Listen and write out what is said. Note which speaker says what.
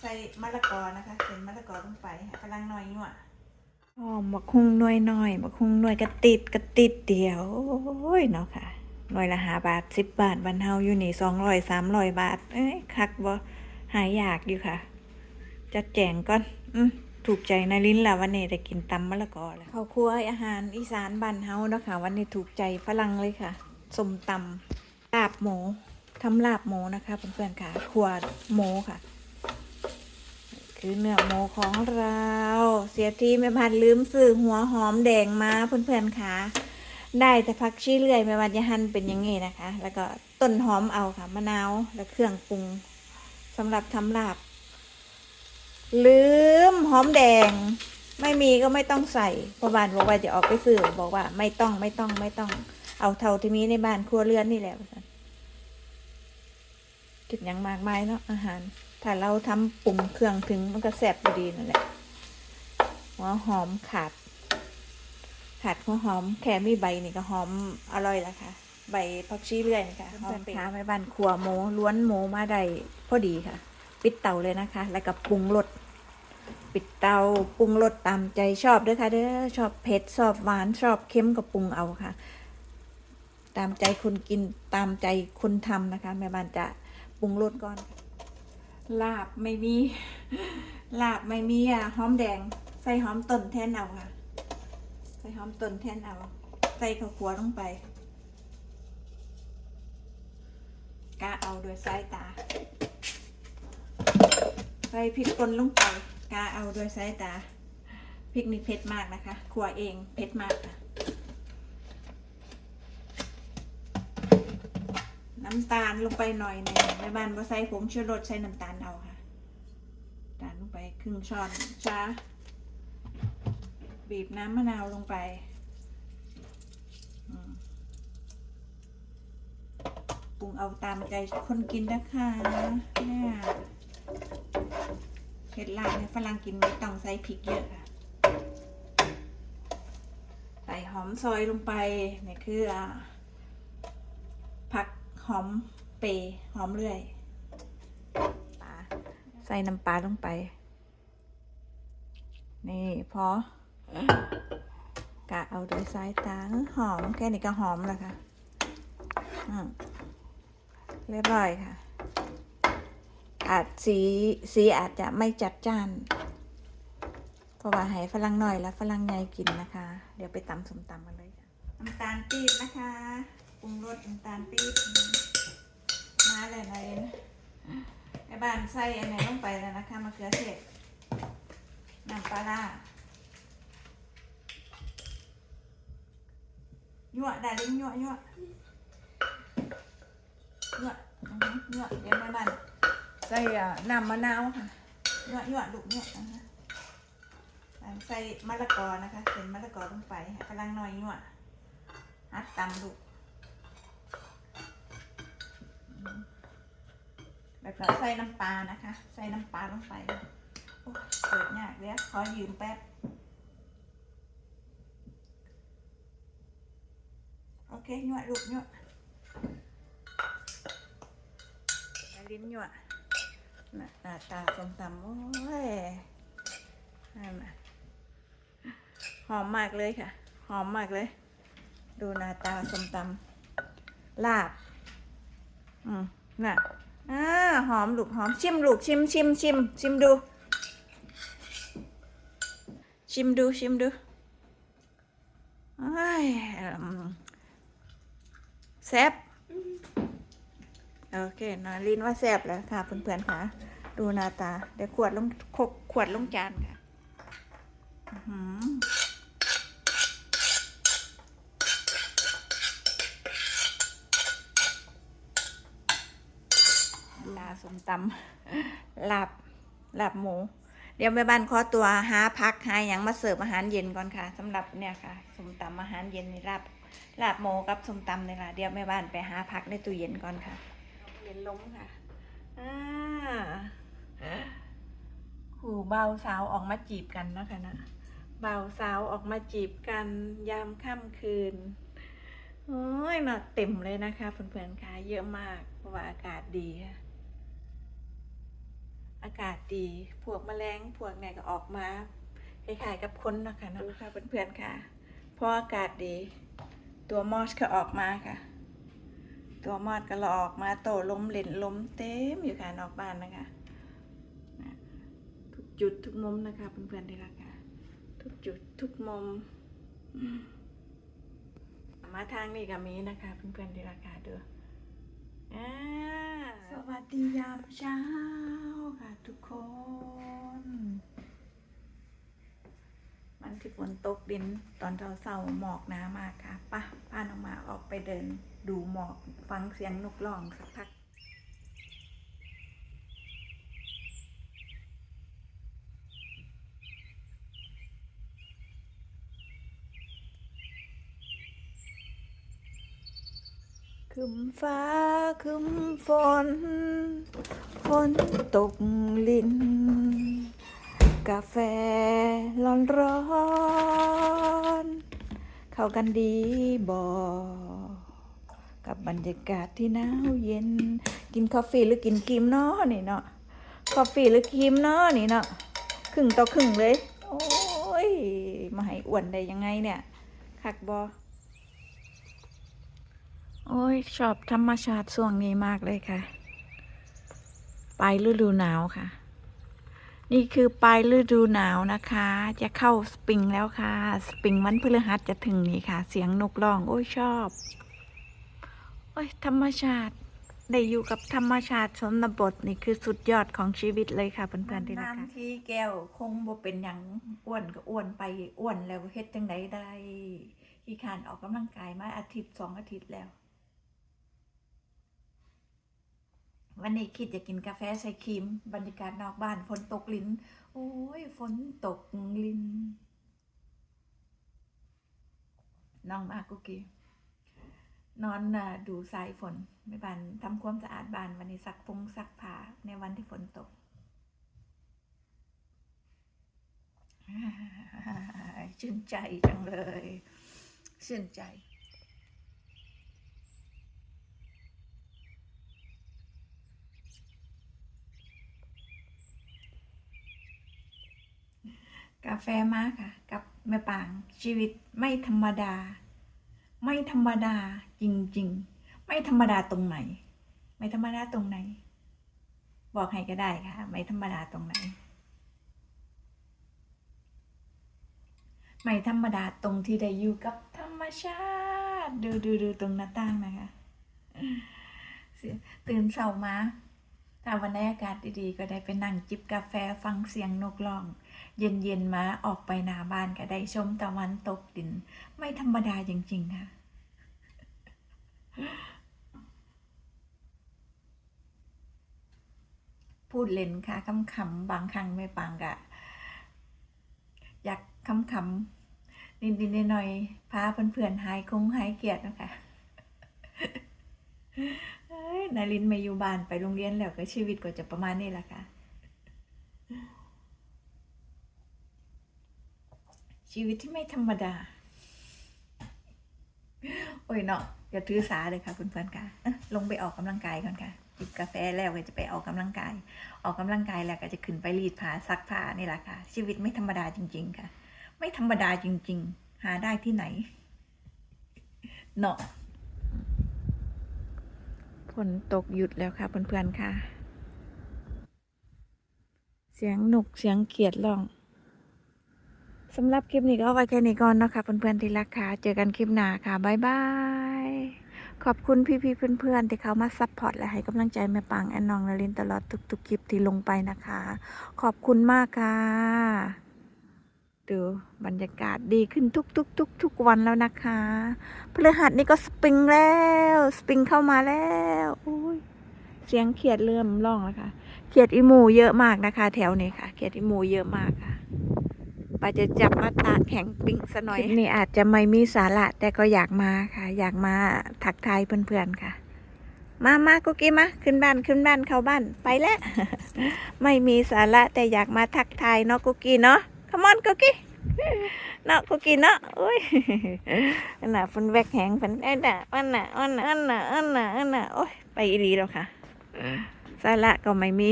Speaker 1: ใส่มะละกอนะคะใส่มะละกอลงไปให้กำลังหน่อยยั่วหอมบักคุงหน่วยหน่อยบักคุงหน่วยกระติดกระติดเดียวโอ้ยเนาะค่ะหน่วยละหาบาทสิบบาทบันเฮาอยู่นี่สองร้อยสามร้อยบาท เอ้ยคักบ่หายอยากอยู่ค่ะ จัดแจงก่อน อืมถูกใจนาลิ้นละวันนี้ได้กินตำมะละกอแล้วข้าวครัวอาหารอีสานบ้านเฮาเนาะค่ะ วันนี้ถูกใจฝรั่งเลยค่ะสมตำลาบหมูทำลาบหมูนะคะเพื่อนๆค่ะครัวหมูค่ะ คือเนื้อหมูของเรา เสียทีแม่พันลืมซื้อหัวหอมแดงมาเพื่อนๆค่ะ ได้แต่พักชี้เลื่อยแม่วันยาหันเป็นอย่างงี้นะคะ แล้วก็ต้นหอมเอาค่ะมะนาวและเครื่องปรุงสำหรับทำลาบ ลืมหอมแดง ไม่มีก็ไม่ต้องใส่พราะบ้านบอกว่าจะออกไปซื้อบอกว่าไม่ต้องไม่ต้องไม่ต้อง เอาเท่าที่มีในบ้านครัวเรือนนี่แหละ ว่าซั่นกินอย่างมากมายเนาะอาหาร ถ้าเราทำปรุงเครื่องถึงมันก็แซ่บดีนั่นแหละหัวหอมขาด ขาดหัวหอมแค่มีใบนี่ก็หอมอร่อยแล้วค่ะ ใบผักชีเรื่อยนะคะหอมขาไม่บ้านครัวหมูล้วนหมูมาได้พอดีค่ะ ปิดเตาเลยนะคะ แล้วก็ปรุงรสปิดเตาปรุงรสตามใจชอบด้อค่ะเด้อชอบเผ็ดชอบหวานชอบเค็มก็ปรุงเอาค่ะ ตามใจคนกินตามใจคนทำนะคะ แม่บ้านจะ รุงรสก่อน ลาบไม่มี ลาบไม่มีอะหอมแดง ใส่หอมต้นแทนเอาค่ะ ใส่หอมต้นแทนเอา ใส่ข้าวคั่วลงไปกะเอาโดยสายตา ใส่พริกป่นลงไปกาเอาโดยสายตาพริกนี่เผ็ดมากนะคะขัวเองเผ็ดมากค่ะ น้ำตาลลงไปหน่อยหนึงในบ้านบ่ใส่ผงชูรสใส่น้ำตาลเอาค่ะตาลลงไปครึ่งช้อนชาบีบน้ำมะนาวลงไปปรุงเอาตามใจคนกินนะคะเนี่ยเห็ดลาบในฝรั่งกินไม่ต้องใส่พริกเยอะค่ะ ใส่หอมซอยลงไปนี่คืออ่าผัก หอมเปรหอมเลื่อยปลาใส่น้ำปลาลงไป นี่พอกะเอาโดยสายตาหอมแค่นี้ก็หอมแล้วค่ะเรียบร้อยค่ะ อาจสีสีอาจจะไม่จัดจ้าน เพราะว่าให้ฝรั่งหน่อยและฝรั่งใหญ่กินนะคะ เดี๋ยวไปตำสมตำกันเลยน้ำตาลปี๊บนะคะ รุงรสน้ำตาลปี๊บมาเลยนะเอ็นในบ้านใส่อันไหนลงไปแล้วนะคะมะเขือเทศน้ำปลาร้ายั่วได้เลยยั่วยั่วยั่วยั่วเดี๋ยวแม่บ้านใส่น้ำมะนาวค่ะหยวดหยวดลูกเนี่ยนะคะใส่มะละกอนะคะใส่มะละกอลงไปกำลังหน่อยหยวดฮัดตำลูกอืม แล้วก็ใส่น้ำปลานะคะ ใส่น้ำปลาลงไปโอ้ยเปิดยากเดี๋ยวขอยืมแป๊บ โอเคหยวดลูกหยวดลิ้นหยวดหน้าหน้าตาสมตำโอ้ยนั่นะหอมมากเลยค่ะ หอมมากเลย ดูหน้าตาสมตำลาบ อืมน่ะอ่าหอมลูกหอมชิมลูกชิมชิมชิมชิมดู ชิมดูชิมดูอ้ยแซ่บโอเคนาลินว่าแซ่บแล้วค่ะเพื่อนๆค่ะ ดูหน้าตา เดี๋ยวขวดลงขวดลงจานค่ะอื้อหือลา สมตำลาบลาบหมู เดี๋ยวแม่บ้านขอตัวหาพักหาอย่างมาเสิร์ฟอาหารเย็นก่อนค่ะสำหรับเนี่ยค่ะสมตำอาหารเย็นนี่ลาบลาบหมูกับสมตำนี่ล่ะเดี๋ยวแม่บ้านไปหาพักในตู้เย็นก่อนค่ะเย็นลงค่ะอ่าขู่เบาสาวออกมาจีบกันนะคะนะเบาสาวออกมาจีบกันยามค่ำคืนโอ้ยมาเต็มเลยนะคะเพื่อนๆค่ะเยอะมากเพราะว่าอากาศดีค่ะ อากาศดี พวกแมลง พวกเนี่ยก็ออกมาคล้ายๆกับคนเนาะคะเนาะค่ะเพื่อนๆค่ะเพราะอากาศดี ตัวมอสก็ออกมาค่ะ ตัวมอดก็หลอกมาโตลมเล่นลมเต็มอยู่ค่ะนอกบ้านนะคะนะทุกจุดทุกมุมนะคะเพื่อนๆที่รักค่ะทุกจุดทุกมุมอืมมาทางนี้ก็มีนะคะเพื่อนๆที่รักค่ะเด้ออ่า สวัสดียามเช้าค่ะทุกคน มันที่ฝนตกดินตอนเช้าๆหมอกหนามากค่ะปะพาน้องมาออกไปเดิน ดูหมอกฟังเสียงนกร้องสักพัก คึมฟ้าคึมฝนฝนตกลิน กาแฟร้อนร้อนๆเข้ากันดีบอกับบรรยากาศที่หนาวเย็น กินกาแฟหรือกินครีมเนาะนี่เนาะกาแฟหรือครีมเนาะนี่เนาะครึ่งต่อครึ่งเลย โอ้ย มาให้อ้วนได้ยังไงเนี่ยคักบอ โอ้ย ชอบธรรมชาติช่วงนี้มากเลยค่ะ ปลายฤดูหนาวค่ะ นี่คือปลายฤดูหนาวนะคะ จะเข้าสปริงแล้วค่ะ สปริงวันพฤหัสจะถึงนี่ค่ะ เสียงนกร้อง โอ้ย ชอบ โอ้ย ธรรมชาติ ได้อยู่กับธรรมชาติชนบทนี่คือสุดยอดของชีวิตเลยค่ะเพื่อนๆที่รักค่ะที่แก้วคงบ่เป็นหยังอ้วนก็อ้วนไปอ้วนแล้วเฮ็ดจังไดได้ขี้ขานออกกำลังกายมาอาทิตย์สองอาทิตย์แล้ว วันนี้คิดจะกินกาแฟใส่ครีม บรรยากาศนอกบ้านฝนตกลิ้น โอ้ยฝนตกลิ้น น้องมากกุกี้นอนดูสายฝนไม่บานทำความสะอาดบ้านวันนี้ซักพงซักผ้าในวันที่ฝนตกชื่นใจจังเลยชื่นใจ กาแฟมาค่ะ กับแม่ปางชีวิตไม่ธรรมดา ไม่ธรรมดาจริง ๆ ไม่ธรรมดาตรงไหน ไม่ธรรมดาตรงไหน บอกให้ก็ได้ค่ะ ไม่ธรรมดาตรงไหน ไม่ธรรมดาตรงที่ได้อยู่กับธรรมชาติ ดูดูดูตรงหน้าต่างนะคะตื่นเช้ามา ถ้าวันไหนอากาศดีๆ ก็ได้ไปนั่งจิบกาแฟฟังเสียงนกร้อง เย็นๆมาออกไปหน้าบ้านก็ได้ชมตะวันตกดิน ไม่ธรรมดาจริงๆค่ะพูดเล่นค่ะคำๆบางครั้งไม่ปังกะ อยากคำๆนิดๆหน่อยๆพาเพื่อนๆหายคงหายเกียดนะคะ นารินมาอยู่บ้านไปโรงเรียนแล้วก็ชีวิตก็จะประมาณนี้แหละค่ะ ชีวิตที่ไม่ธรรมดา โอ้ยเนาะอย่าถือสาเลยค่ะเพื่อนๆค่ะลงไปออกกำลังกายก่อนค่ะจิบกาแฟแล้วก็จะไปออกกำลังกาย ออกกำลังกายแล้วก็จะขึ้นไปรีดผ้าซักผ้านี่แหละค่ะ ชีวิตไม่ธรรมดาจริง ๆ ค่ะ ไม่ธรรมดาจริง ๆ หาได้ที่ไหนเนาะ ฝนตกหยุดแล้วค่ะเพื่อนๆค่ะ เสียงหนุกเสียงเขียดร้องสำหรับคลิปนี้ก็เอาไว้แค่นี้ก่อนนะคะเพื่อนๆที่รักค่ะ เจอกันคลิปหน้าค่ะบ๊ายบาย ขอบคุณพี่ๆเพื่อนๆที่เขามาซัพพอร์ตและให้กำลังใจแม่ปังแอนนองนารินตลอดทุกๆคลิปที่ลงไปนะคะ ขอบคุณมากค่ะ ดูบรรยากาศดีขึ้นทุกๆทุกทุกวันแล้วนะคะพฤหัสนี่ก็สปริงแล้ว สปริงเข้ามาแล้วโอ้ยเสียงเขียดเริ่มร้องแล้วค่ะ เขียดอีหมูเยอะมากนะคะ แถวนี้ค่ะ เขียดอีหมูเยอะมากค่ะปาจะจับมาตาแข่งปิ้งซะหน่อยคลิปนี้อาจจะไม่มีสาระแต่ก็อยากมาค่ะ อยากมาทักทายเพื่อนๆค่ะ มามากุกกี้มาขึ้นบ้านขึ้นบ้านเข้าบ้านไปแล้ว ไม่มีสาระแต่อยากมาทักทายเนาะกุกกี้เนาะ come on กุกกี้เนาะกุกกี้เนาะโอ้ยอันน่ะฝนแวกแหงฝนไอ้น่ะอันน่ะอันน่ะอันน่ะอันน่ะอันน่ะโอ้ยไปอีหลีแล้วค่ะสาระก็ไม่มี